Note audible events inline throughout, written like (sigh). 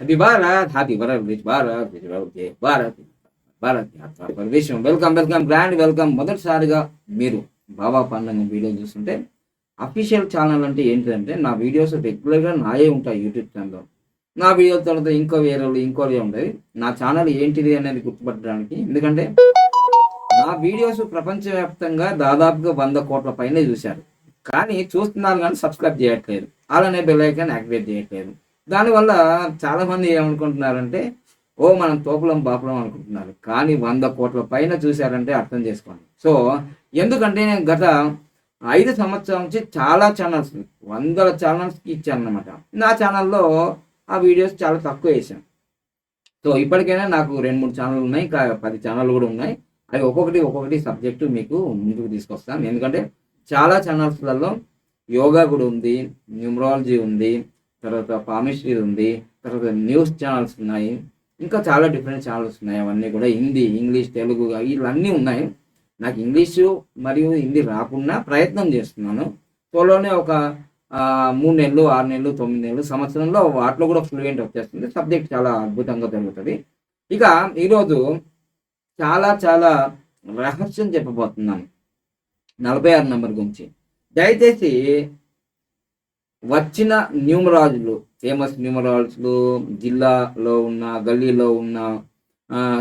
Happy Bharat happy Bharat which Bharat which Bharat Bharat Bharat welcome welcome grand welcome మొదటిసారిగా మీరు బాబా పండుగ video చూస్తుంటే official channel అంటే ఏంటంటే నా వీడియోస్ రెగ్యులర్గా నాయే ఉంటాయి యూట్యూబ్ ఛానల్లో నా వీడియో తర్వాత ఇంకో వేరే ఇంకో ఉంటుంది నా ఛానల్ ఏంటిది అనేది గుర్తుపట్టడానికి ఎందుకంటే నా వీడియోస్ ప్రపంచవ్యాప్తంగా దాదాపుగా వంద కోట్ల పైనే చూశారు. కానీ చూస్తున్నారు కానీ సబ్స్క్రైబ్ చేయట్లేదు. అలానే బెల్ ఐకాన్ యాక్టివేట్ చేయట్లేదు. దానివల్ల చాలామంది ఏమనుకుంటున్నారంటే ఓ మనం తోపులం బాపులం అనుకుంటున్నారు. కానీ వంద కోట్ల పైన చూశారంటే అర్థం చేసుకోండి. సో ఎందుకంటే నేను గత ఐదు సంవత్సరం నుంచి చాలా ఛానల్స్ వందల ఛానల్స్కి ఇచ్చాను అనమాట నా ఛానల్లో ఆ వీడియోస్ చాలా తక్కువ వేసాను సో ఇప్పటికైనా నాకు రెండు మూడు ఛానల్ ఉన్నాయి ఇంకా పది ఛానల్ కూడా ఉన్నాయి. అవి ఒక్కొక్కటి ఒక్కొక్కటి సబ్జెక్టు మీకు ముందుకు తీసుకొస్తాను. ఎందుకంటే చాలా ఛానల్స్లలో యోగా కూడా ఉంది న్యూమరాలజీ ఉంది తర్వాత పామిస్ట్రీ ఉంది తర్వాత న్యూస్ ఛానల్స్ ఉన్నాయి ఇంకా చాలా డిఫరెంట్ ఛానల్స్ ఉన్నాయి. అవన్నీ కూడా హిందీ ఇంగ్లీష్ తెలుగు ఇవన్నీ ఉన్నాయి. నాకు ఇంగ్లీషు మరియు హిందీ రాకుండా ప్రయత్నం చేస్తున్నాను. త్వరలోనే ఒక మూడు నెలలు ఆరు నెలలు తొమ్మిది నెలలు సంవత్సరంలో వాటిలో కూడా ఫ్లూయెంట్ వచ్చేస్తుంది. సబ్జెక్ట్ చాలా అద్భుతంగా జరుగుతుంది. ఇక ఈరోజు చాలా చాలా రహస్యం చెప్పబోతున్నాను. నలభై ఆరు నెంబర్ గురించి. దయచేసి వచ్చిన న్యూమరాజులు ఫేమస్ న్యూమరాలజిస్టులు జిల్లాలో ఉన్న గల్లీలో ఉన్న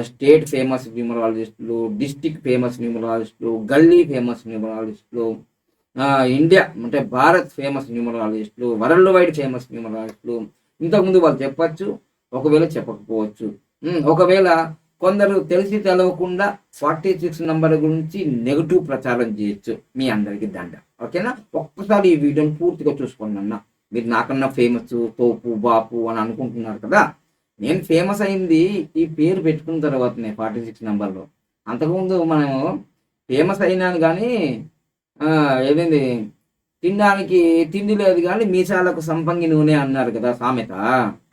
స్టేట్ ఫేమస్ న్యూమరాలజిస్టులు డిస్టిక్ ఫేమస్ న్యూమరాలజిస్టులు గల్లీ ఫేమస్ న్యూమరాలజిస్టులు ఇండియా అంటే భారత్ ఫేమస్ న్యూమరాలజిస్టులు వరల్డ్ వైడ్ ఫేమస్ న్యూమరాలజిస్టులు. ఇంతకుముందు వాళ్ళు చెప్పచ్చు ఒకవేళ చెప్పకపోవచ్చు. ఒకవేళ కొందరు తెలిసి తెలవకుండా ఫార్టీ సిక్స్ నంబర్ గురించి నెగటివ్ ప్రచారం చేయొచ్చు. మీ అందరికీ దండ. ఓకేనా? ఒక్కసారి ఈ వీడియోని పూర్తిగా చూసుకోండి అన్న మీరు నాకన్నా ఫేమస్ తోపు బాపు అని అనుకుంటున్నారు కదా? నేను ఫేమస్ అయింది ఈ పేరు పెట్టుకున్న తర్వాతనే ఫార్టీ సిక్స్ నెంబర్లో. అంతకుముందు మనము ఫేమస్ అయినాను కానీ ఏదైంది? తినడానికి తిండి లేదు కానీ మీసాలకు సంపంగి నూనె అన్నారు కదా సామెత.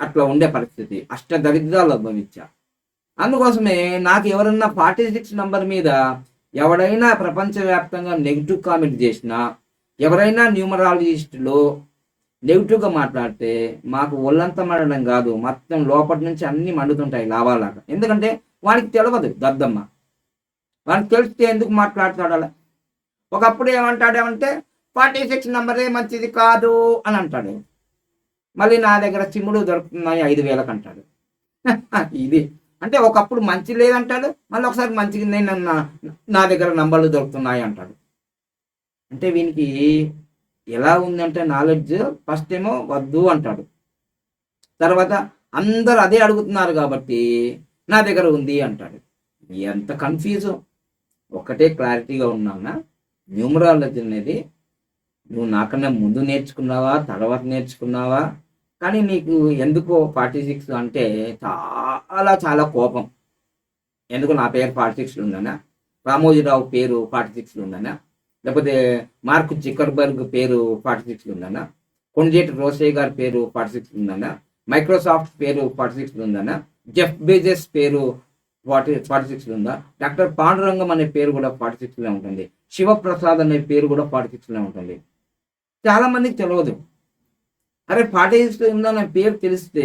అట్లా ఉండే పరిస్థితి. అష్ట దరిద్రాలు అనుభవించా. అందుకోసమే నాకు ఎవరన్నా ఫార్టీ సిక్స్ నంబర్ మీద ఎవడైనా ప్రపంచవ్యాప్తంగా నెగిటివ్ కామెంట్ చేసినా ఎవరైనా న్యూమరాలజిస్టులు నెగిటివ్గా మాట్లాడితే మాకు ఒళ్ళంతా మండడం కాదు మొత్తం లోపటి నుంచి అన్ని మండుతుంటాయి లాభాలాగా ఎందుకంటే వానికి తెలియదు దద్దమ్మ. వానికి తెలిస్తే ఎందుకు మాట్లాడతాడు అలా? ఒకప్పుడు ఏమంటాడేమంటే ఫార్టీ సిక్స్ నంబరే మంచిది కాదు అని అంటాడు. మళ్ళీ నా దగ్గర చిమ్ముడు దొరుకుతున్నాయి ఐదు వేలకు అంటాడు. (laughs) ఇది అంటే ఒకప్పుడు మంచి లేదంటాడు మళ్ళీ ఒకసారి మంచిగా నేను నా- నా దగ్గర నంబర్లు దొరుకుతున్నాయి అంటాడు. అంటే వీనికి ఎలా ఉందంటే నాలెడ్జ్ ఫస్ట్ ఏమో వద్దు అంటాడు. తర్వాత అందరు అదే అడుగుతున్నారు కాబట్టి నా దగ్గర ఉంది అంటాడు. ఎంత కన్ఫ్యూజ్ ఒకటే క్లారిటీగా ఉన్నానా? న్యూమరాలజీ అనేది నువ్వు నాకన్నా ముందు నేర్చుకున్నావా తర్వాత నేర్చుకున్నావా? కానీ నీకు ఎందుకో ఫార్టీ సిక్స్ అంటే చాలా చాలా కోపం. ఎందుకు నా పేరు ఫార్టీ సిక్స్లో ఉందనా రామోజీరావు పేరు ఫార్టీ సిక్స్లో ఉందనా లేకపోతే మార్క్ జికర్బర్గ్ పేరు ఫార్టీ సిక్స్లో ఉందనా కొండజేటి రోసే గారి పేరు ఫార్టీ సిక్స్లో ఉందనా మైక్రోసాఫ్ట్ పేరు ఫార్టీ సిక్స్లో ఉందనా జెఫ్ బేజెస్ పేరు ఫార్టీ ఫార్టీ సిక్స్లో ఉందా డాక్టర్ పాండురంగం అనే పేరు కూడా ఫార్టీ సిక్స్లో ఉంటుంది. శివప్రసాద్ అనే పేరు కూడా ఫార్టీ సిక్స్లో ఉంటుంది. చాలామందికి తెలియదు అరే ఫార్టీ సిక్స్ ఉందన్న పేరు తెలిస్తే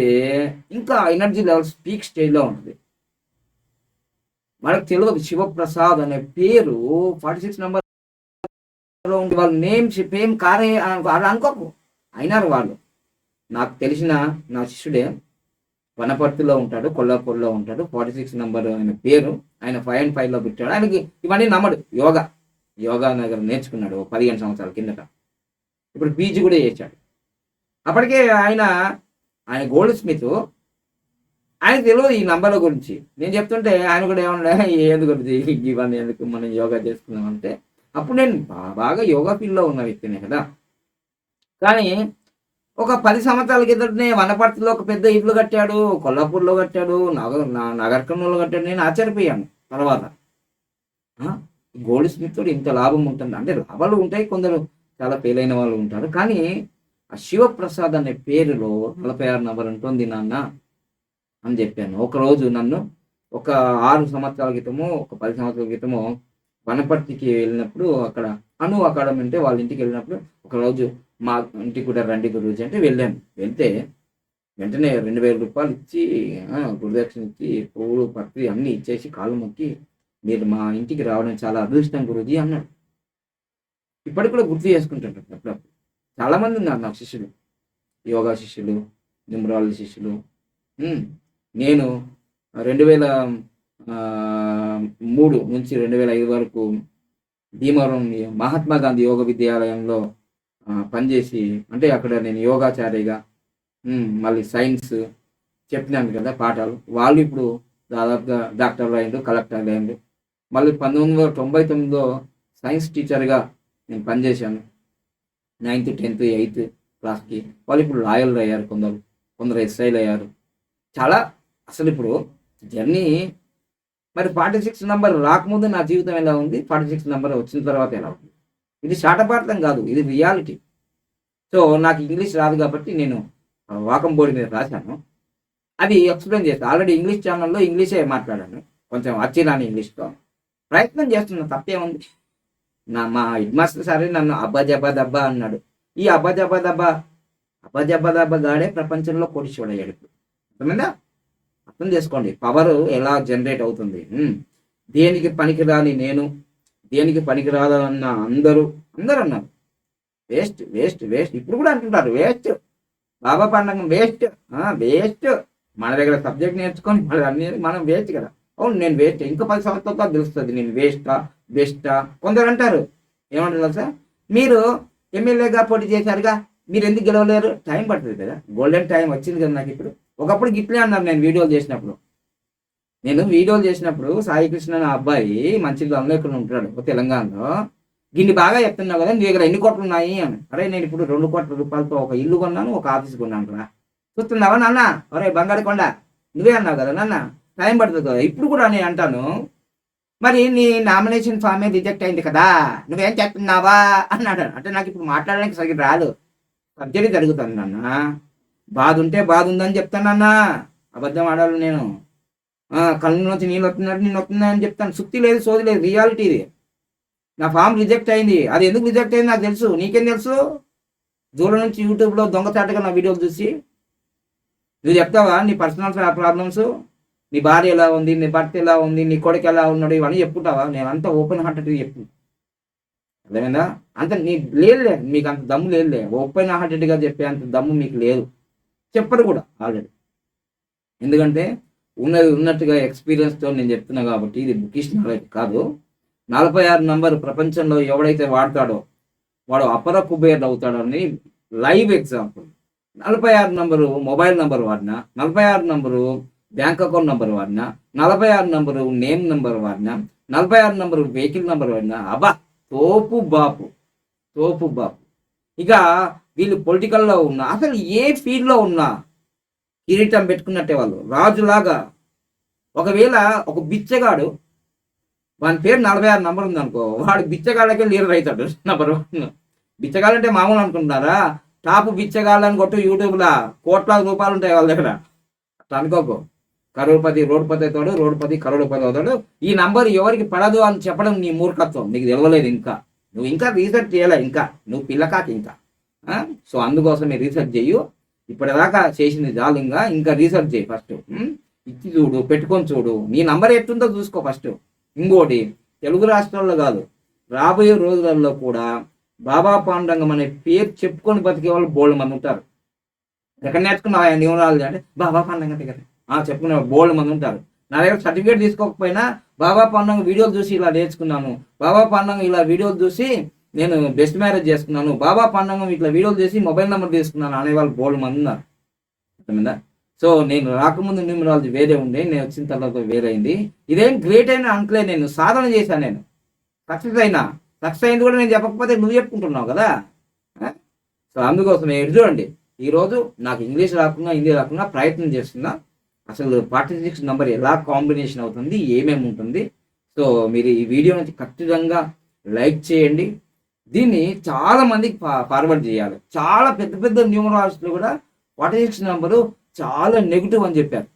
ఇంకా ఎనర్జీ లెవెల్స్ పీక్ స్టేజ్లో ఉంటుంది. మనకు తెలియదు శివప్రసాద్ అనే పేరు ఫార్టీ సిక్స్ నెంబర్లో ఉండి వాళ్ళు నేమ్ పేమ్ కారే అని అనుకో అనుకోకు. అయినారు వాళ్ళు. నాకు తెలిసిన నా శిష్యుడే వనపర్తిలో ఉంటాడు కొల్లాపూర్లో ఉంటాడు ఫార్టీ సిక్స్ నెంబర్ ఆయన పేరు ఆయన ఫైవ్ అండ్ ఫైవ్లో పెట్టాడు. ఆయనకి ఇవన్నీ నమ్మడు. యోగా యోగా నగర్ నేర్చుకున్నాడు పదిహేను సంవత్సరాల కిందట. ఇప్పుడు పీజీ కూడా చేశాడు. అప్పటికే ఆయన ఆయన గోల్డ్ స్మిత్ ఆయనకు తెలియదు ఈ నంబర్ల గురించి. నేను చెప్తుంటే ఆయన కూడా ఏమన్నా ఏది ఇవన్నీ ఎందుకు? మనం యోగా చేసుకుందాం అంటే. అప్పుడు నేను బాగా యోగా ఫీల్డ్లో ఉన్న వ్యక్తినే కదా. కానీ ఒక పది సంవత్సరాల కిందటనే వనపర్తిలో ఒక పెద్ద ఇల్లు కట్టాడు కొల్లాపూర్లో కట్టాడు నగర్ నా- కట్టాడు. నేను ఆశ్చర్యపోయాను తర్వాత. గోల్డ్ స్మిత్ ఇంత లాభం ఉంటుంది. అంటే లాభాలు ఉంటాయి కొందరు చాలా ఫెయిల్ అయిన వాళ్ళు ఉంటారు. కానీ ఆ శివప్రసాద్ అనే పేరులో నలభై ఆరు నంబర్ ఉంటుంది నాన్న అని చెప్పాను. ఒకరోజు నన్ను ఒక ఆరు సంవత్సరాల క్రితము ఒక పది సంవత్సరాల క్రితము వనపర్తికి వెళ్ళినప్పుడు అక్కడ అను అకాడమీ అంటే వాళ్ళ ఇంటికి వెళ్ళినప్పుడు ఒకరోజు మా ఇంటికి కూడా రండి గురూజీ అంటే వెళ్ళాను. వెళ్తే వెంటనే రెండు వేల రూపాయలు ఇచ్చి గురుదక్షిణ ఇచ్చి పువ్వులు పత్తి అన్నీ ఇచ్చేసి కాళ్ళు మొక్కి మీరు మా ఇంటికి రావడం చాలా అదృష్టం గురుజీ అన్నాడు. ఇప్పటికి కూడా గుర్తు చేసుకుంటుంటారు అప్పుడప్పుడు. చాలా మంది ఉన్నారు నాకు శిష్యులు. యోగా శిష్యులు న్యూమరాలజీ శిష్యులు. నేను రెండు వేల మూడు నుంచి రెండు వేల ఐదు వరకు భీమవరం మహాత్మా గాంధీ యోగ విద్యాలయంలో పనిచేసి అంటే అక్కడ నేను యోగాచార్యగా మళ్ళీ సైన్స్ చెప్పినాను కదా పాఠాలు. వాళ్ళు ఇప్పుడు దాదాపుగా డాక్టర్లు అయ్యిండు కలెక్టర్లు అయ్యిండు మళ్ళీ పంతొమ్మిది వందల తొంభై తొమ్మిదిలో సైన్స్ టీచర్గా నేను పనిచేశాను. నైన్త్ టెన్త్ ఎయిత్ క్లాస్కి వాళ్ళు ఇప్పుడు లాయర్లు అయ్యారు కొందరు కొందరు ఎస్ఐలు అయ్యారు. చాలా అసలు ఇప్పుడు జర్నీ మరి ఫార్టీ సిక్స్ నెంబర్ రాకముందు నా జీవితం ఎలా ఉంది? ఫార్టీ సిక్స్ నెంబర్ వచ్చిన తర్వాత ఎలా ఉంది? ఇది శాటపార్థం కాదు ఇది రియాలిటీ సో నాకు ఇంగ్లీష్ రాదు కాబట్టి నేను వాకం బోర్డు మీద రాశాను. అది ఎక్స్ప్లెయిన్ చేస్తాను ఆల్రెడీ ఇంగ్లీష్ ఛానల్లో ఇంగ్లీషే మాట్లాడాను. కొంచెం వచ్చిరాని ఇంగ్లీష్తో ప్రయత్నం చేస్తున్నా తప్పేముంది? నా మా హెడ్ మాస్టర్ సారే నన్ను అబ్బా జబ్బా దబ్బా అన్నాడు. ఈ అబ్బా జబ్బా దబ్బా అబ్బా జబ్బా దబ్బా గాడే ప్రపంచంలో కోటీశ్వరుడు అయ్యాడు ఇప్పుడు. అర్థమైందా? అర్థం చేసుకోండి. పవర్ ఎలా జనరేట్ అవుతుంది? దేనికి పనికిరాని నేను దేనికి పనికిరాదన్న అందరూ అందరూ అన్నారు. వేస్ట్ వేస్ట్ వేస్ట్ ఇప్పుడు కూడా అంటుంటారు వేస్ట్ బాబా పండగ వేస్ట్ వేస్ట్ మన దగ్గర సబ్జెక్ట్ నేర్చుకొని మన అన్ని మనం వేస్ట్ కదా. అవును నేను వేస్ట్. ఇంకా పది సంవత్సరాలతో తెలుస్తుంది నేను వేస్టా బెస్టా. కొందరు అంటారు ఏమంటారు సార్ మీరు ఎమ్మెల్యేగా పోటీ చేశారుగా మీరు ఎందుకు గెలవలేరు? టైం పడుతుంది కదా. గోల్డెన్ టైం వచ్చింది కదా నాకు ఇప్పుడు. ఒకప్పుడు గిట్లే అన్నారు నేను వీడియోలు చేసినప్పుడు. నేను వీడియోలు చేసినప్పుడు సాయి కృష్ణ అనే అబ్బాయి మంచిర్యాలలో ఇక్కడ ఉంటాడు తెలంగాణలో. దీన్ని బాగా చెప్తున్నావు కదా నీ దగ్గర ఎన్ని కోట్లు ఉన్నాయి? అని. అరే నేను ఇప్పుడు రెండు కోట్ల రూపాయలతో ఒక ఇల్లు కొన్నాను ఒక ఆఫీస్ కొన్నాను రా. చూస్తున్నావా నాన్న? అరే బంగారు కొండ. నువ్వే అన్నావు కదా నాన్న. టైం పడుతుంది కదా. ఇప్పుడు కూడా నేను అంటాను మరి నీ నామినేషన్ ఫామే రిజెక్ట్ అయింది కదా. నువ్వేం చేస్తున్నావా? అన్నాడు. అంటే నాకు ఇప్పుడు మాట్లాడడానికి సరిగ్గా రాదు. సర్జరీ జరుగుతుంది నాన్న. బాధ ఉంటే బాధ ఉందని చెప్తానన్న అబద్ధం ఆడాలి నేను. కళ్ళు నుంచి నీళ్ళు వస్తున్నట్టు నేను వస్తున్నాయని చెప్తాను. సుక్తి లేదు సోది లేదు రియాలిటీ ఇది. నా ఫామ్ రిజెక్ట్ అయింది. అది ఎందుకు రిజెక్ట్ అయింది నాకు తెలుసు. నీకేం తెలుసు? దూరం నుంచి యూట్యూబ్లో దొంగచాటుగా నా వీడియోలు చూసి. నువ్వు చెప్తావా నీ పర్సనల్ ప్రాబ్లమ్స్? నీ భార్య ఎలా ఉంది నీ భర్త ఎలా ఉంది నీ కొడుకు ఎలా ఉన్నాడు ఇవన్నీ చెప్పుకుంటావా? నేను అంత ఓపెన్ హార్టెడ్ చెప్పు. అర్థమైందా? అంత నీ లేదులే మీకు అంత దమ్ము లేదులే ఓపెన్ హార్టెడ్గా చెప్పే అంత దమ్ము మీకు లేదు. చెప్పరు కూడా ఆల్రెడీ. ఎందుకంటే ఉన్నది ఉన్నట్టుగా ఎక్స్పీరియన్స్తో నేను చెప్తున్నా కాబట్టి ఇది బుకిష్ నాలెడ్జ్ కాదు. నలభై ఆరు నంబర్ ప్రపంచంలో ఎవడైతే వాడతాడో వాడు అపర కుబేర్ అవుతాడని లైవ్ ఎగ్జాంపుల్. నలభై ఆరు నంబరు మొబైల్ నంబర్ వాడినా నలభై ఆరు నంబరు బ్యాంక్ అకౌంట్ నంబర్ వాడినా నలభై ఆరు నంబరు నేమ్ నంబర్ వాడినా నలభై ఆరు నంబరు వెహికల్ నంబర్ వాడినా అబ్బా తోపు బాపు తోపు బాపు. ఇక వీళ్ళు పొలిటికల్లో ఉన్నా అసలు ఏ ఫీల్డ్లో ఉన్నా కిరీటం పెట్టుకున్నట్టే వాళ్ళు రాజులాగా. ఒకవేళ ఒక బిచ్చగాడు వాని పేరు నలభై ఆరు నంబర్ ఉంది అనుకో వాడు బిచ్చగాళ్ళకే లీడర్ అవుతాడు నంబర్ వన్. అంటే మామూలు అనుకుంటున్నారా? టాప్ బిచ్చగాళ్ళని కొట్టు యూట్యూబ్లో కోట్లాది రూపాయలు ఉంటాయి వాళ్ళ దగ్గర. అట్లా అనుకోకు. కరోడ్పతి రోడ్పతి అవుతాడు రోడ్పతి కరోడ్పతి అవుతాడు. ఈ నంబర్ ఎవరికి పడదు అని చెప్పడం నీ మూర్ఖత్వం. నీకు తెలవలేదు ఇంకా. నువ్వు ఇంకా రీసెర్చ్ చేయలే ఇంకా. నువ్వు పిల్లకాకి ఇంకా. ఆ? సో అందుకోసం నేను రీసెర్చ్ చెయ్యు ఇప్పటిదాకా చేసింది చాలు ఇంకా. ఇంకా రీసెర్చ్ చేయి ఫస్ట్ ఇచ్చి చూడు పెట్టుకొని చూడు. నీ నంబర్ ఎట్టుందో చూసుకో ఫస్ట్ ఇంకోటి తెలుగు రాష్ట్రాల్లో కాదు. రాబోయే రోజులలో కూడా బాబా పాండంగం అనే పేరు చెప్పుకొని బతికే వాళ్ళు బోల్డ్ మంది ఉంటారు. ఎక్కడ నేర్చుకున్నావా న్యూరాలజీ అంటే బాబా పాండంగం దగ్గర. చెప్పుకునే బోల్డ్ మంది ఉంటారు. నా దగ్గర సర్టిఫికేట్ తీసుకోకపోయినా బాబా పాండంగం వీడియోలు చూసి ఇలా నేర్చుకున్నాను. బాబా పాండంగం ఇలా వీడియోలు చూసి నేను బెస్ట్ మ్యారేజ్ చేసుకున్నాను. బాబా పాండంగం ఇట్లా వీడియోలు చేసి మొబైల్ నెంబర్ తీసుకున్నాను అనే వాళ్ళు బోల్డ్ మంది ఉన్నారు. అర్థమైందా? సో నేను రాకముందు న్యూమరాలజీ వేరే ఉండే నేను వచ్చిన తర్వాత వేరే అయింది ఇదేం గ్రేట్ అయినా అంటలే నేను సాధన చేశాను నేను. సక్సెస్ అయినా. సక్సెస్ అయింది కూడా నేను చెప్పకపోతే నువ్వు చెప్పుకుంటున్నావు కదా? సో అందుకోసం ఎటు చూడండి. ఈరోజు నాకు ఇంగ్లీష్ రాకుండా హిందీ రాకుండా ప్రయత్నం చేస్తున్నా. అసలు ఫార్టీ సిక్స్ నెంబర్ ఎలా కాంబినేషన్ అవుతుంది ఏమేమి ఉంటుంది. సో మీరు ఈ వీడియో నుంచి ఖచ్చితంగా లైక్ చేయండి. దీన్ని చాలా మందికి ఫార్వర్డ్ చేయాలి. చాలా పెద్ద పెద్ద న్యూమరాలజీలో కూడా ఫార్టీ సిక్స్ నెంబరు చాలా నెగిటివ్ అని చెప్పారు.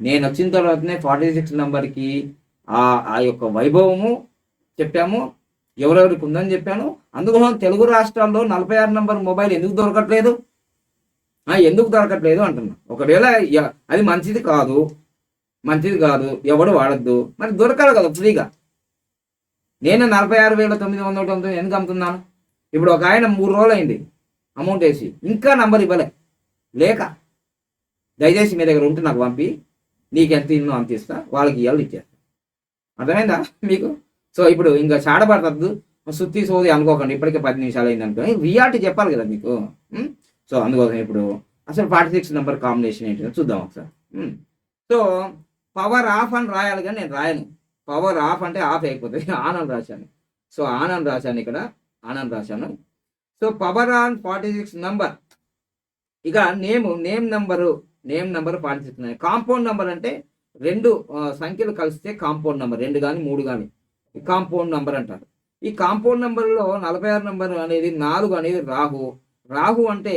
నేను వచ్చిన తర్వాతనే ఫార్టీ సిక్స్ నెంబర్కి ఆ ఆ యొక్క వైభవము చెప్పాము. ఎవరెవరికి ఉందని చెప్పాను. అందుకోసం తెలుగు రాష్ట్రాల్లో నలభై ఆరు నెంబర్ మొబైల్ ఎందుకు దొరకట్లేదు? ఎందుకు దొరకట్లేదు అంటున్నా. ఒకవేళ అది మంచిది కాదు మంచిది కాదు ఎవడు వాడద్దు మరి దొరకాలి కదా ఫ్రీగా. నేను నలభై ఆరు వేల తొమ్మిది వందల తొమ్మిది ఎందుకు అమ్ముతున్నాను. ఇప్పుడు ఒక ఆయన మూడు రోజులు అయింది అమౌంట్ వేసి ఇంకా నంబర్ ఇవ్వలే. లేక దయచేసి మీ దగ్గర ఉంటే నాకు పంపి నీకు ఎంత ఇన్నో అంత ఇస్తా వాళ్ళకి ఇవ్వాలి ఇచ్చేస్తా. అర్థమైందా మీకు? సో ఇప్పుడు ఇంకా చాడబడతద్దు సుత్తి సోది అనుకోకండి ఇప్పటికే పది నిమిషాలు అయింది అనుకో రియాలిటీ చెప్పాలి కదా మీకు సో అందుకోసం ఇప్పుడు అసలు ఫార్టీ సిక్స్ నెంబర్ కాంబినేషన్ ఏంటో చూద్దాం ఒకసారి. సో పవర్ ఆఫ్ అని రాయాలి కానీ నేను రాయను. పవర్ ఆఫ్ అంటే ఆఫ్ అయిపోతుంది (laughs) ఆన్ అని రాశాను. సో ఆన్ అని రాశాను ఇక్కడ. ఆన్ అని రాశాను. So power on forty six number ఇక name name number name number forty six compound number అంటే రెండు సంఖ్యలు కలిస్తే కాంపౌండ్ నంబర్ రెండు కానీ మూడు కానీ. కాంపౌండ్ నంబర్ అంటారు. ఈ కాంపౌండ్ నంబర్లో నలభై ఆరు నంబర్ అనేది నాలుగు అనేది రాహు. రాహు అంటే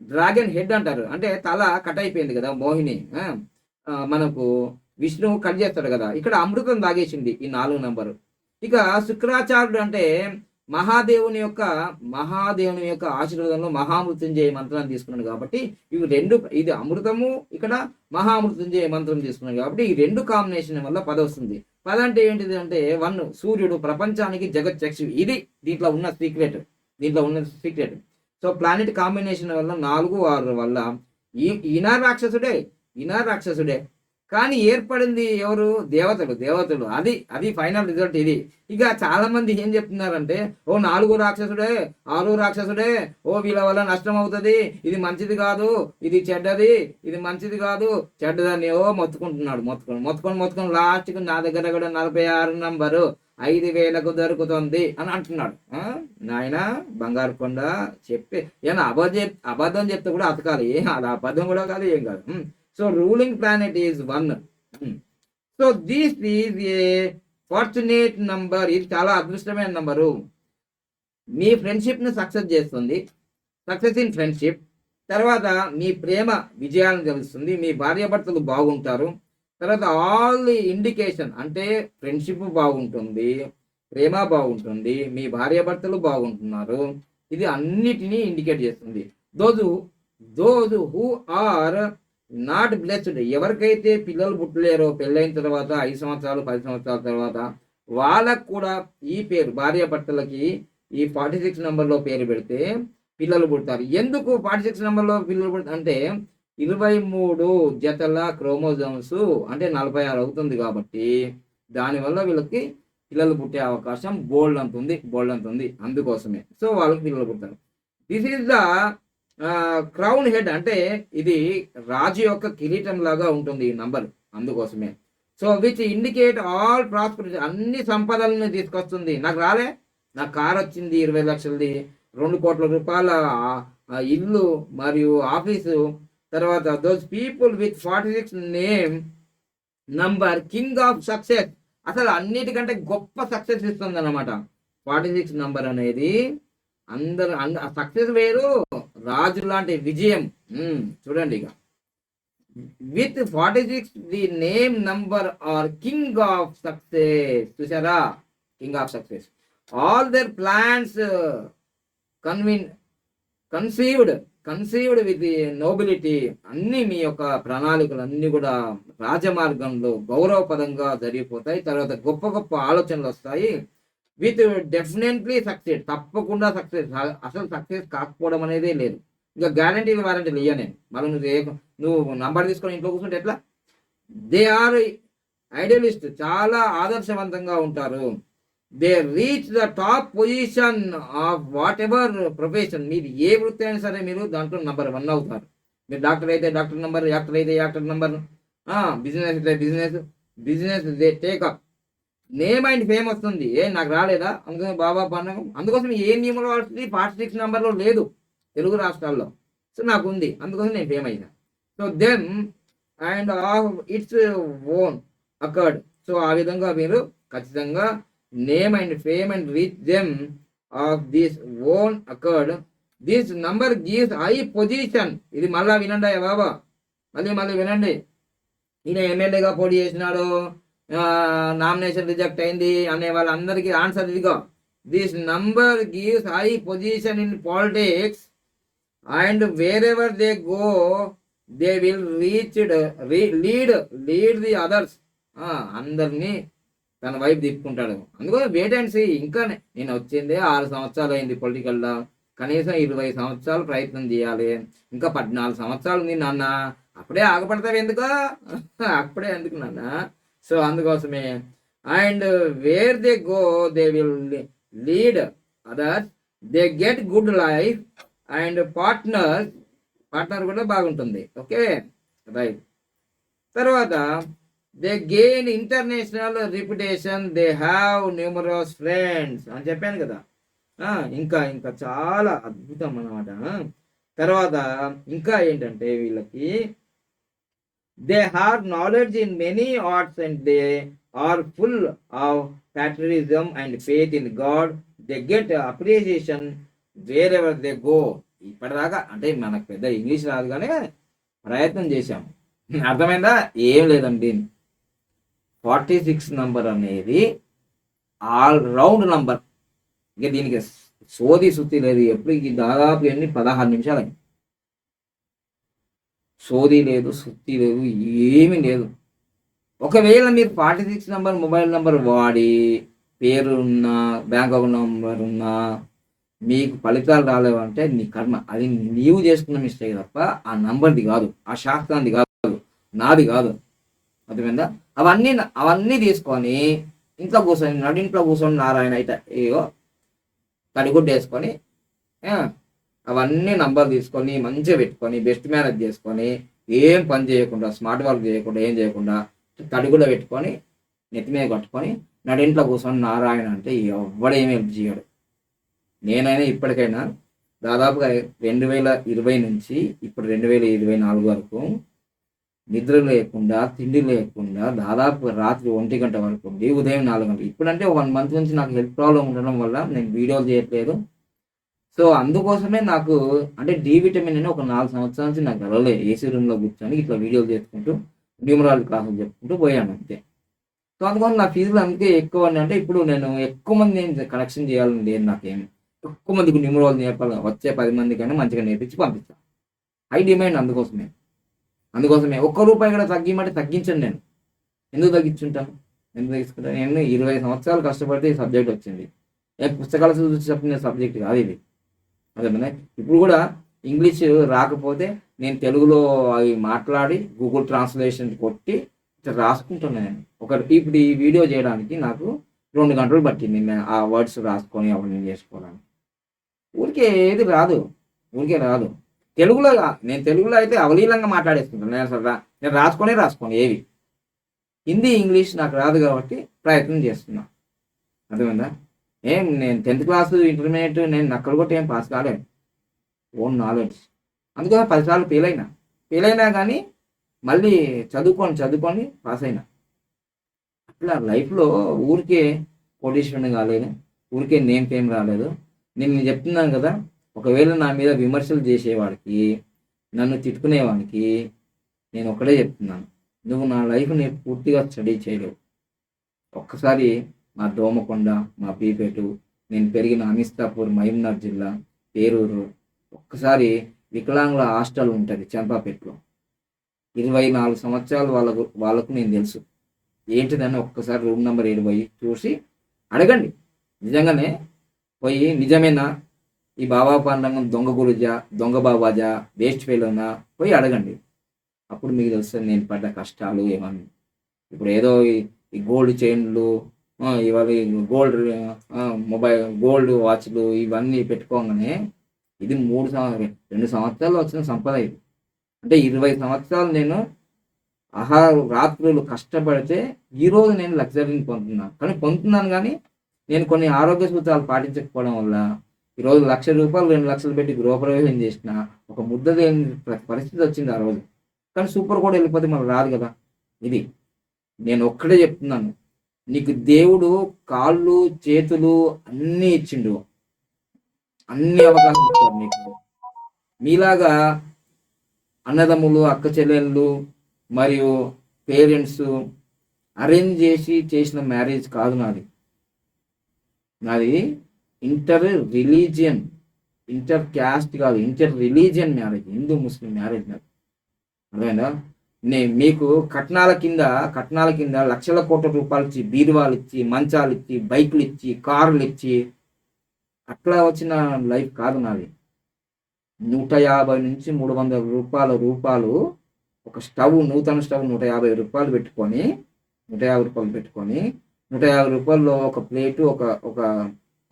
డ్రాగన్ హెడ్ అంటారు. అంటే తల కట్ అయిపోయింది కదా మోహిని. మనకు విష్ణువు కట్ చేస్తాడు కదా. ఇక్కడ అమృతం తాగేసింది ఈ నాలుగు నంబరు. ఇక శుక్రాచార్యుడు అంటే మహాదేవుని యొక్క మహాదేవుని యొక్క ఆశీర్వాదంలో మహామృత్యుంజయ మంత్రాన్ని తీసుకున్నాడు కాబట్టి ఇవి రెండు ఇది అమృతము ఇక్కడ మహామృత్యుంజయ మంత్రం తీసుకున్నాడు కాబట్టి ఈ రెండు కాంబినేషన్ వల్ల పద వస్తుంది. పద అంటే ఏంటిది అంటే వన్ సూర్యుడు ప్రపంచానికి జగత్ చక్షు ఇది దీంట్లో ఉన్న సీక్రెట్ దీంట్లో ఉన్న సీక్రెట్ సో ప్లానెట్ కాంబినేషన్ వల్ల నాలుగు ఆరు వల్ల ఈ ఈనా రాక్షసుడే ఈనా రాక్షసుడే. కానీ ఏర్పడింది ఎవరు? దేవతలు దేవతలు. అది అది ఫైనల్ రిజల్ట్ ఇది. ఇక చాలా మంది ఏం చెప్తున్నారంటే ఓ నాలుగు రాక్షసుడే ఆరు రాక్షసుడే ఓ వీళ్ళ వల్ల నష్టం అవుతుంది ఇది మంచిది కాదు ఇది చెడ్డది ఇది మంచిది కాదు చెడ్డదని ఓ మొత్తుకుంటున్నాడు మొత్తుకొని మొత్తుకొని మొత్తుకొని లాస్ట్కి నా దగ్గర కూడా నలభై ఆరు నంబరు. ఐదు వేలకు దొరుకుతుంది అని అంటున్నాడు. నాయన బంగారు కొండ చెప్పి ఏమన్నా అబద్ధం అబద్ధం చెప్తే కూడా అతకాలి ఏం అది అబద్ధం కూడా కాదు ఏం కాదు. So ruling planet is one so this is a fortunate number ఇది చాలా అదృష్టమైన నంబరు మీ ఫ్రెండ్షిప్ను సక్సెస్ చేస్తుంది. సక్సెస్ ఇన్ ఫ్రెండ్షిప్ తర్వాత మీ ప్రేమ విజయాలను తెలుస్తుంది. మీ భార్యాభర్తలు బాగుంటారు. తర్వాత ఆల్ ఇండికేషన్ అంటే ఫ్రెండ్షిప్ బాగుంటుంది ప్రేమ బాగుంటుంది మీ భార్యాభర్తలు బాగుంటున్నారు ఇది అన్నిటినీ ఇండికేట్ చేస్తుంది. Those those who are not blessed ఎవరికైతే పిల్లలు పుట్టలేరో పెళ్ళైన తర్వాత ఐదు సంవత్సరాలు పది సంవత్సరాల తర్వాత వాళ్ళకు కూడా ఈ పేరు భార్య భర్తలకి ఈ ఫార్టీ సిక్స్ నెంబర్లో పేరు పెడితే పిల్లలు పుడతారు. ఎందుకు ఫార్టీ సిక్స్ నెంబర్లో పిల్లలు పుడతారు అంటే ఇరవై మూడు జతల క్రోమోజోమ్స్ అంటే నలభై ఆరు అవుతుంది కాబట్టి దానివల్ల వీళ్ళకి పిల్లలు పుట్టే అవకాశం బోల్డ్ అంత ఉంది బోల్డ్ అంత ఉంది. అందుకోసమే. సో వాళ్ళకి పిల్లలు పుడతారు. This is the crown head అంటే ఇది రాజు యొక్క కిరీటం లాగా ఉంటుంది ఈ నంబర్. అందుకోసమే. So which indicate all prosperity అన్ని సంపదలను తీసుకొస్తుంది. నాకు రాలే. నాకు కార్ వచ్చింది ఇరవై లక్షలది. రెండు కోట్ల రూపాయల ఇల్లు మరియు ఆఫీసు తర్వాత those people with forty six name number king of success అసలు అన్నిటికంటే గొప్ప సక్సెస్ ఇస్తుంది అనమాట ఫార్టీ సిక్స్ నంబర్ అనేది అందరు సక్సెస్ వేరు రాజు లాంటి విజయం. చూడండి ఇక. With forty six the name number are king of success చూసారా king of success all their plans కన్విన్ conceived conceived with nobility అన్ని మీ యొక్క ప్రణాళికలు అన్ని కూడా రాజమార్గంలో గౌరవపదంగా జరిగిపోతాయి. తర్వాత గొప్ప గొప్ప ఆలోచనలు వస్తాయి. విత్ డెఫినెట్లీ సక్సెస్ తప్పకుండా సక్సెస్ అసలు సక్సెస్ కాకపోవడం అనేదే లేదు. ఇంకా గ్యారంటీలు వారంటీలు ఇయ్య నేను. మళ్ళీ నువ్వు ఏ- నువ్వు నంబర్ తీసుకొని ఇంట్లో కూర్చుంటే ఎట్లా? దే ఆర్ ఐడియలిస్ట్ చాలా ఆదర్శవంతంగా ఉంటారు. They reach the top position of whatever profession మీరు ఏ వృత్తి అయినా సరే మీరు దాంట్లో నంబర్ వన్ అవుతారు. మీరు డాక్టర్ అయితే డాక్టర్ నంబర్ యాక్టర్ అయితే యాక్టర్ నంబర్ బిజినెస్ అయితే business business they take up name and fame వస్తుంది. ఏ నాకు రాలేదా? అందుకని బాబా పండుగ అందుకోసం ఏ నియమంలో వస్తుంది ఫార్టీ సిక్స్ నెంబర్లో లేదు తెలుగు రాష్ట్రాల్లో. సో నాకు ఉంది అందుకోసం నేను ఫేమ్ అయినా. So then and of its own accord so ఆ విధంగా మీరు ఖచ్చితంగా name and fame and reach them of this own accord this number gives high position ఇది మళ్ళా వినండి బాబా. మళ్ళీ మళ్ళీ వినండి. ఈయన ఎమ్మెల్యేగా పోటీ చేసినాడు. నామినేషన్ రిజెక్ట్ అయింది అనే వాళ్ళందరికీ ఆన్సర్ ఇదిగో. This number gives high position in politics and wherever they go they will reached lead lead the others అందరినీ తన వైపు తిప్పుకుంటాడు. అందుకని వెయిట్ అండ్ సీ ఇంకా నేను వచ్చిందే ఆరు సంవత్సరాలు అయింది పొలిటికల్లో కనీసం ఇరవై సంవత్సరాలు ప్రయత్నం చేయాలి. ఇంకా పద్నాలుగు సంవత్సరాలు ఉంది నాన్న. అప్పుడే ఆగపడతావు ఎందుకో? (laughs) అప్పుడే ఎందుకు నాన్న. సో అందుకోసమే. And where they go they will lead others they get good life and partner partner కూడా బాగుంటుంది. ఓకే రైట్ తర్వాత they gain international reputation they have numerous friends అని చెప్పాను కదా. ఇంకా ఇంకా చాలా అద్భుతం అన్నమాట. తర్వాత ఇంకా ఏంటంటే వీళ్ళకి they have knowledge in many arts and they are full of patriotism and faith in God they get appreciation wherever they go ఇప్పటిదాకా అంటే మనకు పెద్ద ఇంగ్లీష్ రాదు కానీ ప్రయత్నం చేశాం అర్థమైందా? ఏం లేదండి. ఫార్టీ సిక్స్ నంబర్ అనేది ఆల్ రౌండ్ నంబర్. ఇక దీనికి సోది సుత్తి లేదు. ఎప్పుడు ఇది దాదాపు ఎన్ని? పదహారు నిమిషాలు అయింది సోది లేదు సుత్తి లేదు ఏమీ లేదు. ఒకవేళ మీరు forty six number mobile number వాడి పేరు ఉన్న బ్యాంక్ అకౌంట్ నెంబర్ ఉన్నా మీకు ఫలితాలు రాలేవంటే నీ కర్మ. అది నీవు చేసుకున్న మిస్టేక్ తప్ప ఆ నంబర్ది కాదు. ఆ శాస్త్రాన్ని కాదు. నాది కాదు. అర్థమైందా? అవన్నీ అవన్నీ తీసుకొని ఇంట్లో కూర్చొని నడింట్లో కూర్చొని నారాయణ అయితే ఏయో తడిగుడ్డ వేసుకొని అవన్నీ నంబర్ తీసుకొని మంచిగా పెట్టుకొని బెస్ట్ మేనేజ్ చేసుకొని ఏం పని చేయకుండా స్మార్ట్ వర్క్ చేయకుండా ఏం చేయకుండా తడిగుడ్డ పెట్టుకొని నెత్తి మీద కట్టుకొని నడింట్లో కూర్చొని నారాయణ అంటే ఎవడేమి హెల్ప్ చేయడు. నేనైనా ఇప్పటికైనా దాదాపుగా రెండు వేల ఇరవై నుంచి ఇప్పుడు రెండు వేల ఇరవై నాలుగు వరకు నిద్ర లేకుండా తిండి లేకుండా దాదాపు రాత్రి ఒంటి గంట వరకు ఉండి ఉదయం నాలుగు గంటలు. ఇప్పుడంటే వన్ మంత్ నుంచి నాకు హెల్త్ ప్రాబ్లం ఉండడం వల్ల నేను వీడియోలు చేయట్లేదు. సో అందుకోసమే నాకు అంటే డి విటమిన్ అని ఒక నాలుగు సంవత్సరాల నుంచి నాకు వెళ్ళలేదు ఏసీ రూమ్లో కూర్చొని ఇట్లా వీడియోలు చేసుకుంటూ న్యూమరాలజీ క్లాసులు చెప్పుకుంటూ పోయాను అంతే. సో అందుకని నా ఫీజులు అందుకే ఎక్కువ అని అంటే ఇప్పుడు నేను ఎక్కువ మంది నేను కనెక్షన్ చేయాలని లేదు నాకేం. ఎక్కువ మందికి న్యూమరాలజీ నేర్పాలి. వచ్చే పది మందికైనా మంచిగా నేర్పించి పంపిస్తాను హై డిమాండ్ అందుకోసమే. అందుకోసమే ఒక్క రూపాయి కూడా తగ్గిమంటే తగ్గించండి నేను. ఎందుకు తగ్గించుంటాను? ఎందుకు తగ్గించుకుంటాను? నేను ఇరవై సంవత్సరాలు కష్టపడితే ఈ సబ్జెక్ట్ వచ్చింది. ఏ పుస్తకాలు చూసి చెప్పిన సబ్జెక్ట్ కాదు ఇది. అదేమన్నా ఇప్పుడు కూడా ఇంగ్లీష్ రాకపోతే నేను తెలుగులో అవి మాట్లాడి గూగుల్ ట్రాన్స్లేషన్ కొట్టి ఇట్లా రాసుకుంటున్నాను నేను. ఒక ఇప్పుడు ఈ వీడియో చేయడానికి నాకు రెండు గంటలు పట్టింది నేను ఆ వర్డ్స్ రాసుకొని అవన్నీ చేసుకోవడానికి. ఊరికే ఏది రాదు. ఊరికే రాదు. తెలుగులో నేను తెలుగులో అయితే అవలీలంగా మాట్లాడేసుకుంటాను. నేను అసలు రా నేను రాసుకొని రాసుకోను ఏవి. హిందీ ఇంగ్లీష్ నాకు రాదు కాబట్టి ప్రయత్నం చేస్తున్నా. అర్థమైందా? ఏం నేను టెన్త్ క్లాస్ ఇంటర్మీడియట్ నేను అక్కడ కూడా ఏం పాస్ కాలేదు ఓన్ నాలెడ్జ్. అందుకని పదిసార్లు ఫెయిల్ అయినా. ఫెయిల్ అయినా కానీ మళ్ళీ చదువుకొని చదువుకొని పాస్ అయినా. అట్లా లైఫ్లో ఊరికే కోటీశ్వరుని కాలేదు. ఊరికే నేమ్ ఫేమ్ రాలేదు. నేను చెప్తున్నాను కదా ఒకవేళ నా మీద విమర్శలు చేసేవాడికి నన్ను తిట్టుకునేవాడికి నేను ఒకటే చెప్తున్నాను. నువ్వు నా లైఫ్ని పూర్తిగా స్టడీ చేయలేవు. ఒక్కసారి మా దోమకొండ మా పీపేటు నేను పెరిగిన అమిస్తాపూర్ మహబూబ్నగర్ జిల్లా పేరూరు ఒక్కసారి వికలాంగుల హాస్టల్ ఉంటుంది చంపాపేటలో. ఇరవై నాలుగు సంవత్సరాలు వాళ్ళకు వాళ్ళకు నేను తెలుసు. ఏంటిదని ఒక్కసారి రూమ్ నెంబర్ ఏడు పోయి చూసి అడగండి. నిజంగానే పోయి నిజమేనా? ఈ బాబా పండంగం దొంగ గురుజా దొంగ బాబాజా వేస్ట్ ఫెయిల్నా పోయి అడగండి. అప్పుడు మీకు తెలుస్తుంది నేను పడ్డ కష్టాలు ఏమని. ఇప్పుడు ఏదో ఈ- గోల్డ్ చైన్లు ఇవాళ గోల్డ్ మొబైల్ గోల్డ్ వాచ్లు ఇవన్నీ పెట్టుకోగానే ఇది మూడు సంవత్సరాలు రెండు సంవత్సరాలు వచ్చిన సంపద ఇది. అంటే ఇరవై సంవత్సరాలు నేను ఆహార రాత్రులు కష్టపడితే ఈరోజు నేను లగ్జరీని పొందుతున్నాను కానీ పొందుతున్నాను కానీ నేను కొన్ని ఆరోగ్య సూత్రాలు పాటించకపోవడం వల్ల ఈరోజు లక్ష రూపాయలు రెండు లక్షలు పెట్టి గృహప్రవేశం చేసిన ఒక ముద్ద లేని పరిస్థితి వచ్చింది ఆ రోజు. కానీ సూపర్ కూడా వెళ్ళిపోతే మనకు రాదు కదా. ఇది నేను ఒక్కడే చెప్తున్నాను. నీకు దేవుడు కాళ్ళు చేతులు అన్నీ ఇచ్చిండు. అన్ని అవకాశాలు ఇచ్చాడు నీకు. మీలాగా అన్నదమ్ములు అక్క చెల్లెళ్ళు మరియు పేరెంట్స్ అరేంజ్ చేసి చేసిన మ్యారేజ్ కాదు నాది. నాది ఇంటర్ రిలీజియన్ ఇంటర్ క్యాస్ట్ కాదు inter religion marriage Hindu Muslim marriage కాదు అర్థమైందా? నే మీకు కట్నాల కింద కట్నాల కింద లక్షల కోట్ల రూపాయలు ఇచ్చి బీరువాలు ఇచ్చి మంచాలు ఇచ్చి బైకులు ఇచ్చి కార్లు ఇచ్చి అట్లా వచ్చిన లైఫ్ కాదు నాది. నూట యాభై నుంచి మూడు వందల రూపాయల రూపాయలు ఒక స్టవ్ నూతన స్టవ్ నూట యాభై రూపాయలు పెట్టుకొని నూట యాభై రూపాయలు పెట్టుకొని నూట యాభై రూపాయల్లో ఒక ప్లేటు ఒక ఒక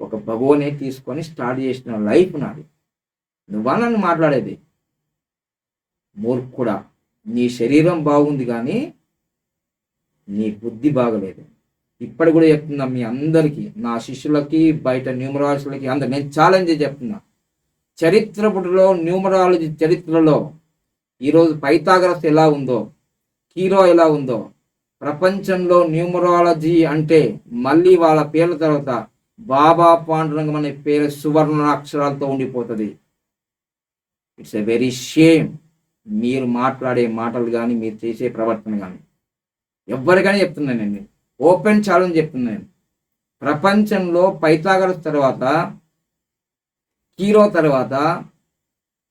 ఒక భగోనే తీసుకొని స్టార్ట్ చేసిన లైఫ్ నాది. నువ్వా నన్ను మాట్లాడేది? మూర్ఖుడా నీ శరీరం బాగుంది కానీ నీ బుద్ధి బాగలేదు. ఇప్పటి కూడా చెప్తున్నా మీ అందరికీ నా శిష్యులకి బయట న్యూమరాలజీలకి అందరు నేను ఛాలెంజ్ చెప్తున్నా. చరిత్ర పుటలో న్యూమరాలజీ చరిత్రలో ఈరోజు పైతాగ్రస్ ఎలా ఉందో హీరో ఎలా ఉందో ప్రపంచంలో న్యూమరాలజీ అంటే మళ్ళీ వాళ్ళ పేర్ల తర్వాత బాబా పాండురంగం అనే పేరు సువర్ణ అక్షరాలతో ఉండిపోతుంది. ఇట్స్ ఎ వెరీ షేమ్ మీరు మాట్లాడే మాటలు కానీ మీరు చేసే ప్రవర్తన కానీ ఎవరికైనా చెప్తున్నాను ఓపెన్ ఛాలెంజ్ చెప్తున్నాను ప్రపంచంలో పైతాగరస్ తర్వాత హీరో తర్వాత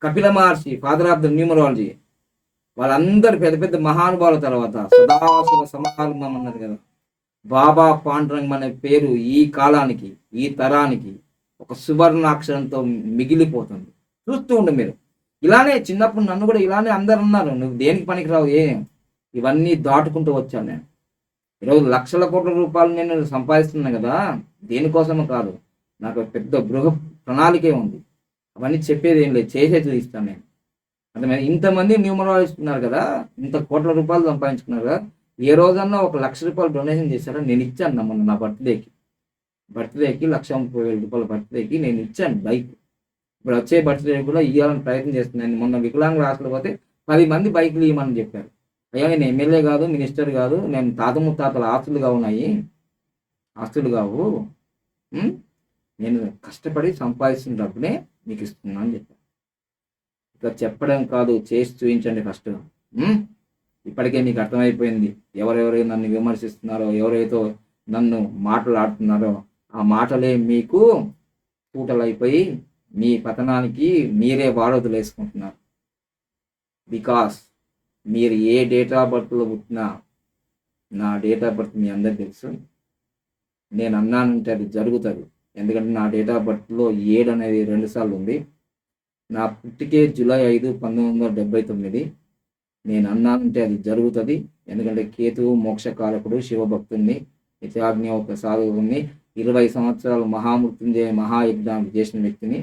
Kapila Maharshi father of the numerology వాళ్ళందరు పెద్ద పెద్ద మహానుభావుల తర్వాత సదాశివ సమారంభం అన్నది కదా. బాబా పాండురంగం అనే పేరు ఈ కాలానికి ఈ తరానికి ఒక సువర్ణాక్షరంతో మిగిలిపోతుంది. చూస్తూ ఉండు మీరు. ఇలానే చిన్నప్పుడు నన్ను కూడా ఇలానే అందరు అన్నారు. నువ్వు దేనికి పనికిరావు ఏం? ఇవన్నీ దాటుకుంటూ వచ్చాను నేను. ఈరోజు లక్షల కోట్ల రూపాయలు నేను సంపాదిస్తున్నాను కదా దేనికోసమే కాదు. నాకు పెద్ద గృహ ప్రణాళికే ఉంది. అవన్నీ చెప్పేది ఏం లేదు చేసే చూపిస్తాను నేను. అర్థమైంది? ఇంతమంది న్యూమరాలజిస్ట్ ఉన్నారు కదా ఇంత కోట్ల రూపాయలు సంపాదించుకున్నారు కదా ఏ రోజన్నా ఒక లక్ష రూపాయలు డొనేషన్ చేశారో నేను ఇచ్చాను మొన్న నా బర్త్డేకి. బర్త్డేకి లక్ష ముప్పై వేల రూపాయల బర్త్డేకి నేను ఇచ్చాను బైక్. ఇప్పుడు వచ్చే బర్త్డే కూడా ఇవ్వాలని ప్రయత్నం చేస్తున్నాను. మొన్న వికలాంగుల హాస్టల్ పోతే పది మంది బైక్లు ఇవ్వమని చెప్పారు. అయ్యా నేను ఎమ్మెల్యే కాదు మినిస్టర్ కాదు నేను తాత ముత్తాతల ఆస్తులుగా ఉన్నాయి. ఆస్తులు కావు. నేను కష్టపడి సంపాదిస్తున్న డబ్బునే మీకు ఇస్తున్నాను అని చెప్పాను ఇక చెప్పడం కాదు చేసి చూపించండి ఫస్ట్. ఇప్పటికే మీకు అర్థమైపోయింది. ఎవరెవరు నన్ను విమర్శిస్తున్నారో ఎవరైతే నన్ను మాట్లాడుతున్నారో ఆ మాటలే మీకు పూటలైపోయి మీ పతనానికి మీరే వారధులు వేసుకుంటున్నారు. బికాస్ మీరు ఏ డేట్ ఆఫ్ బర్త్లో పుట్టినా నా డేట్ ఆఫ్ బర్త్ మీ అందరికి తెలుసు. నేను అన్నానంటే అది జరుగుతుంది. ఎందుకంటే నా డేట్ ఆఫ్ బర్త్లో ఏడు అనేది రెండుసార్లు ఉంది. నా పుట్టికే జూలై ఐదు పంతొమ్మిది వందల డెబ్బై తొమ్మిది. నేను అన్నానంటే అది జరుగుతుంది. ఎందుకంటే కేతువు మోక్షకారకుడు శివభక్తుణ్ణి నిత్యాజ్ఞ ఒక సాధువుని ఇరవై సంవత్సరాలు మహామృత్యుంజయ మహాయజ్ఞానికి చేసిన వ్యక్తిని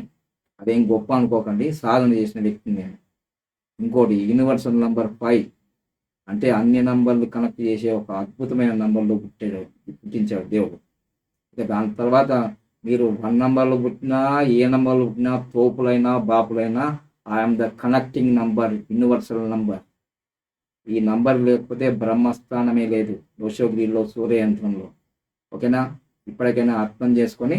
అదేం గొప్ప అనుకోకండి సాధన చేసిన వ్యక్తిని నేను. ఇంకోటి యూనివర్సల్ నంబర్ ఫైవ్ అంటే అన్ని నంబర్లు కనెక్ట్ చేసే ఒక అద్భుతమైన నంబర్లో పుట్టాడు పుట్టించాడు దేవుడు. ఇక దాని తర్వాత మీరు వన్ నంబర్లో పుట్టినా ఏ నంబర్లో పుట్టినా తోపులైనా బాపులైనా I'm the connecting number universal number ఈ నంబర్ లేకపోతే బ్రహ్మస్థానమే లేదు. దోషోగిరిలో సూర్యయంత్రంలో. ఓకేనా? ఇప్పటికైనా అర్థం చేసుకొని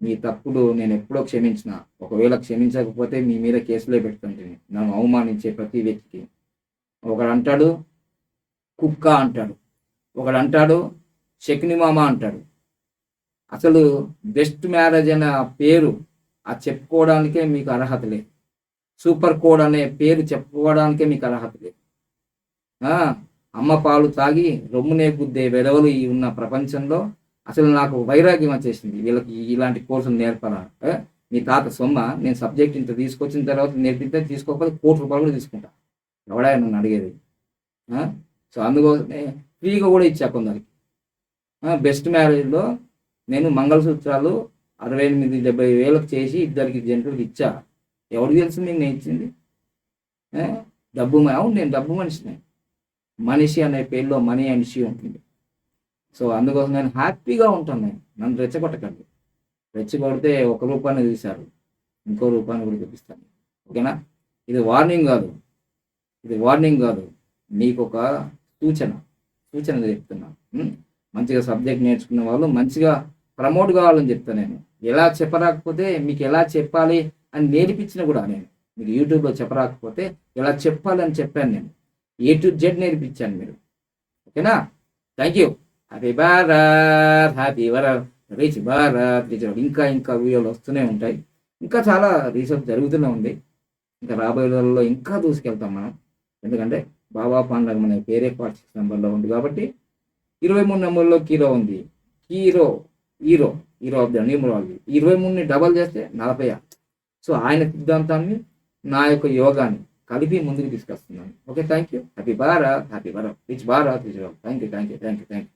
మీ తప్పుడు నేను ఎప్పుడో క్షమించిన. ఒకవేళ క్షమించకపోతే మీ మీద కేసులే పెడుతుంటుంది నన్ను అవమానించే ప్రతి వ్యక్తికి. ఒకడు అంటాడు కుక్క అంటాడు. ఒకడు అంటాడు శక్నిమామ అంటాడు. అసలు బెస్ట్ మ్యారేజ్ అనే ఆ పేరు ఆ చెప్పుకోవడానికే మీకు అర్హత లేదు. సూపర్ కోడ్ అనే పేరు చెప్పుకోవడానికే మీకు అర్హత లేదు. అమ్మ పాలు తాగి రొమ్మునే గుద్దే వెడవలు ఈ ఉన్న ప్రపంచంలో అసలు నాకు వైరాగ్యం వచ్చేసింది. వీళ్ళకి ఇలాంటి కోర్సులు నేర్పాలా? మీ తాత సొమ్మ నేను సబ్జెక్ట్ ఇంత తీసుకొచ్చిన తర్వాత నేర్పితే తీసుకోకపోతే కోటి రూపాయలు కూడా తీసుకుంటా. ఎవడా నన్ను అడిగేది? సో అందుకోసమే ఫ్రీగా కూడా ఇచ్చా కొందరికి. బెస్ట్ మ్యారేజ్లో నేను మంగళసూత్రాలు అరవై ఎనిమిది డెబ్బై వేలకు చేసి ఇద్దరికి జంటలకు ఇచ్చా. ఎవరికి తెలుసు మీకు నేను ఇచ్చింది? డబ్బు అవును నేను డబ్బు మనిషిని. మనిషి అనే పేరులో మనీ మనిషి ఉంటుంది. సో అందుకోసం నేను హ్యాపీగా ఉంటాను నేను. నన్ను రెచ్చగొట్టకండి. రెచ్చగొడితే ఒక రూపాన్ని తీశారు. ఇంకో రూపాన్ని కూడా చూపిస్తాను. ఓకేనా? ఇది వార్నింగ్ కాదు. ఇది వార్నింగ్ కాదు. నీకు ఒక సూచన. సూచన చెప్తున్నా. మంచిగా సబ్జెక్ట్ నేర్చుకున్న వాళ్ళు మంచిగా ప్రమోట్ కావాలని చెప్తాను నేను. ఎలా చెప్పరాకపోతే మీకు ఎలా చెప్పాలి అని నేర్పించిన కూడా నేను. మీకు యూట్యూబ్లో చెప్పరాకపోతే ఎలా చెప్పాలి అని చెప్పాను నేను. ఏ టు జెడ్ నేర్పించాను మీరు. ఓకేనా? Thank you happy Bharat happy Bharat rich Bharat rich ఇంకా ఇంకా వీడియోలు వస్తూనే ఉంటాయి. ఇంకా చాలా రీసెర్చ్ జరుగుతూనే ఉంది. ఇంకా రాబోయే రోజుల్లో ఇంకా దూసుకెళ్తాం మనం. ఎందుకంటే బాబా పండుగ మన పేరే పార్టీ సిక్స్ నెంబర్లో ఉంది కాబట్టి ఇరవై మూడు నెంబర్లో కీరో ఉంది. Cheiro hero hero of the numerology. ఇరవై మూడుని డబల్ చేస్తే నలభై సో ఆయన సిద్ధాంతాన్ని నా యొక్క యోగాని కలిపి ముందుకు తీసుకొస్తున్నాను. Okay thank you happy Bharat happy Bharat rich Bharat rich thank you thank you thank you thank you